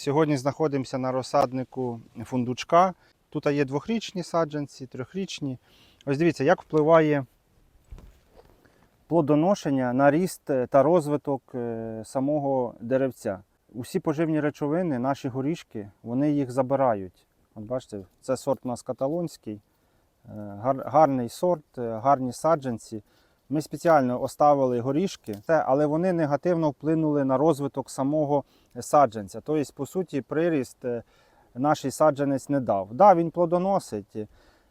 Сьогодні знаходимося на розсаднику фундучка. Тут є двохрічні саджанці, трьохрічні. Ось дивіться, як впливає плодоношення на ріст та розвиток е, самого деревця. Усі поживні речовини, наші горішки, вони їх забирають. От бачите, це сорт у нас каталонський, е, гарний сорт, е, гарні саджанці. Ми спеціально оставили горішки, але вони негативно вплинули на розвиток самого саджанця. Тобто, по суті, приріст е, наш саджанець не дав. Да, він плодоносить.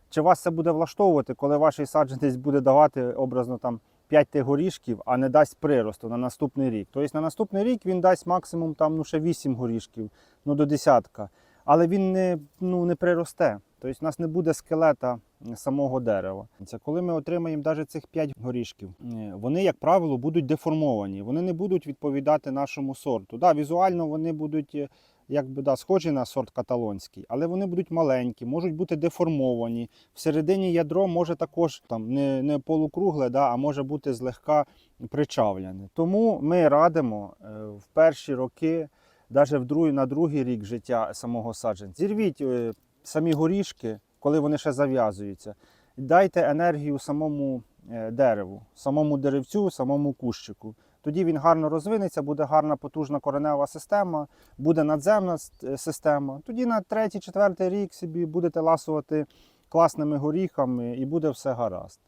Чи вас це буде влаштовувати, коли ваш саджанець буде давати образно там 5 тих горішків, а не дасть приросту на наступний рік? Тобто на наступний рік він дасть максимум там, ну, ще 8 горішків, ну до десятка. Але він не, ну, не приросте. Тобто у нас не буде скелета самого дерева. Це коли ми отримаємо навіть цих 5 горішків, е, вони, як правило, будуть деформовані. Вони не будуть відповідати нашому сорту. Да, візуально вони будуть е, якби да, схожі на сорт каталонський, але вони будуть маленькі, можуть бути деформовані. Всередині ядро може також там не, не полукругле, да, а може бути злегка причавлене. Тому ми радимо е, в перші роки, навіть в другий, на другий рік життя самого саджанця, зірвіть самі горішки, коли вони ще зав'язуються. Дайте енергію самому е, дереву, самому деревцю, самому кущику. Тоді він гарно розвинеться, буде гарна потужна коренева система, буде надземна е, система. Тоді на третій, четвертий рік собі будете ласувати класними горіхами і буде все гаразд.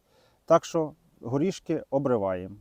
Так що горішки обриваємо.